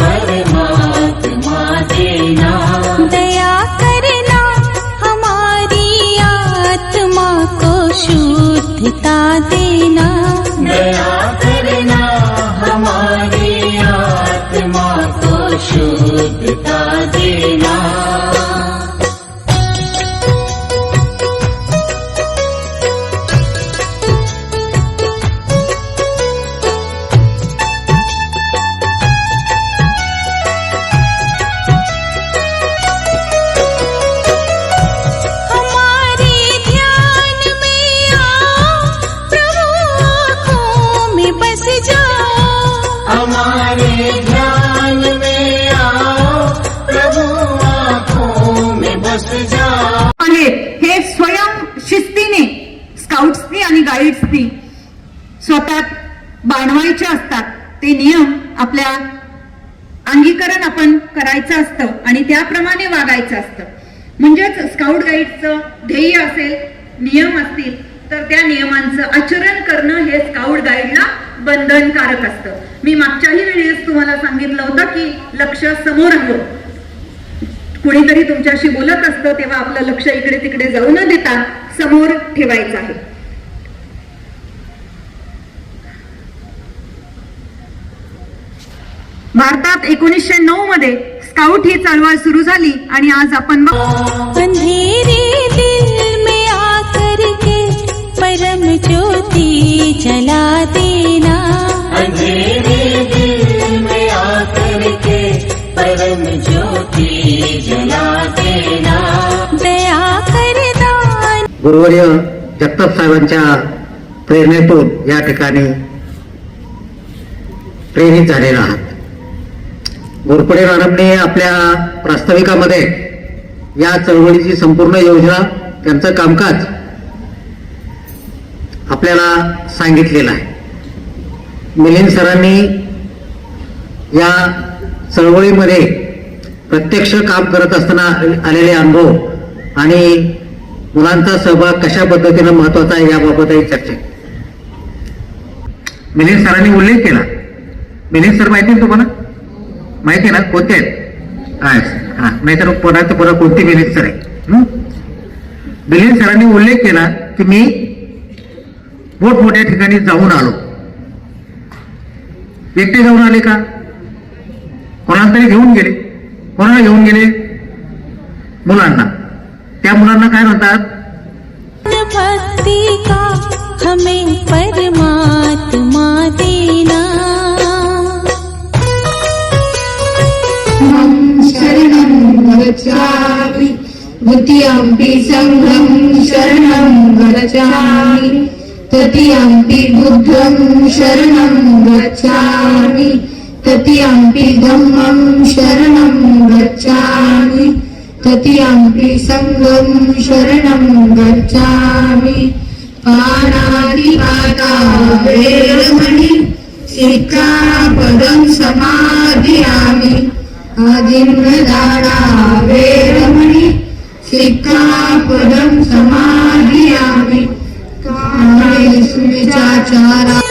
परमात्मा देना स्काउट्सनी स्वतः बाणवायचे असतात. ते नियम आपल्या अंगीकरण आपण करायचं असतं आणि त्याप्रमाणे वागायचं असतं. म्हणजेच स्काउट गाईडचं ध्येय असेल नियम असतील तर त्या नियमांचं आचरण करणं हे स्काउट गाईडला बंधनकारक असतं. मी मागच्याही वेळेस तुम्हाला सांगितलं होतं की लक्ष समोर हवं. कुणीतरी तुमच्याशी बोलत असतं तेव्हा आपलं लक्ष इकडे तिकडे जाऊ न देता समोर ठेवायचं आहे. भारतात एकोणीसशे नऊ मध्ये स्काउट ही चळवळ सुरू झाली आणि आज आपण बघ- अंधेरे दिल में आकर के परम ज्योति जला देना। अंधेरे दिल में आकर के परम ज्योति जला देना। दया गुरुवर्य जगताप साहेबांच्या प्रेरणेतून या ठिकाणी प्रेरित झालेला आहात. गोरपडे मॅडमने आपल्या प्रास्ताविकामध्ये या चळवळीची संपूर्ण योजना त्यांचं कामकाज आपल्याला सांगितलेलं आहे. मिलिंद सरांनी या चळवळीमध्ये प्रत्यक्ष काम करत असताना आलेले अनुभव आणि मुलांचा सहभाग कशा पद्धतीनं महत्त्वाचा आहे याबाबतही चर्चा मिलिंद सरांनी उल्लेख केला. मिलिंद सर माहिती तुम्हाला? माहिती आहे ना? कोणते आहेत? हा नाही तर पुन्हा पुन्हा कोणती मिलिंद सर आहे हं? सरांनी उल्लेख केला की मी मोठमोठ्या ठिकाणी जाऊन आलो. एकटे जाऊन आले का? कोणाला तरी घेऊन गेले. कोणाला घेऊन गेले? मुलांना. त्या मुलांना काय म्हणतात? गच्छामि द्वितीयम्पि सङ्घं शरणं गच्छामि। तृतीयम्पि बुद्धं शरणं गच्छामि। तृतीयम्पि धम्मं शरणं गच्छामि। तृतीयम्पि सङ्घं शरणं गच्छामि। पाणातिपाता वेरमणि शिक्षापदं समाधियामि। पदं समाधियामि। काले सुविचारा